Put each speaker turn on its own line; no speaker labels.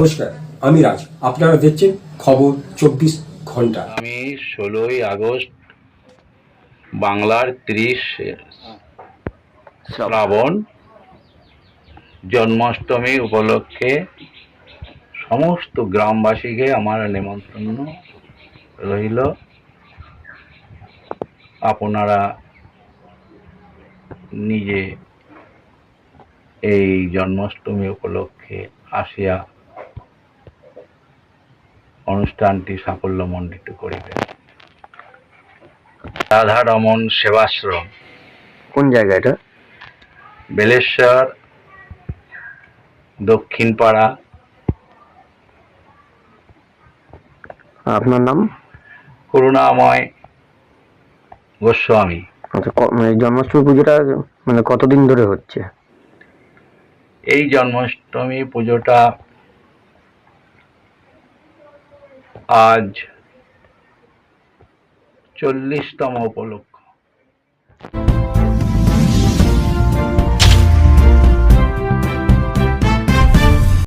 নমস্কার, আমি রাজ। আপনারা দেখছেন খবর চব্বিশ ঘণ্টা।
আমি ষোলোই আগস্ট বাংলার ত্রিশ শ্রাবণ জন্মাষ্টমী উপলক্ষে সমস্ত গ্রামবাসীকে আমার নেমন্তন্ন রইল। আপনারা নিজে এই জন্মাষ্টমী উপলক্ষে আসিয়া অনুষ্ঠানটি সাফল্যমণ্ডিত করিবে। রাধারমন সেবাশ্রম।
কোন জায়গা এটা?
বেলেশ্বর দক্ষিণ পাড়া
আপনার নাম?
করুণাময় গোস্বামী।
আচ্ছা মানে জন্মাষ্টমী পুজোটা মানে কতদিন ধরে হচ্ছে?
এই জন্মাষ্টমী পুজোটা আজ চল্লিশতম উপলক্ষ।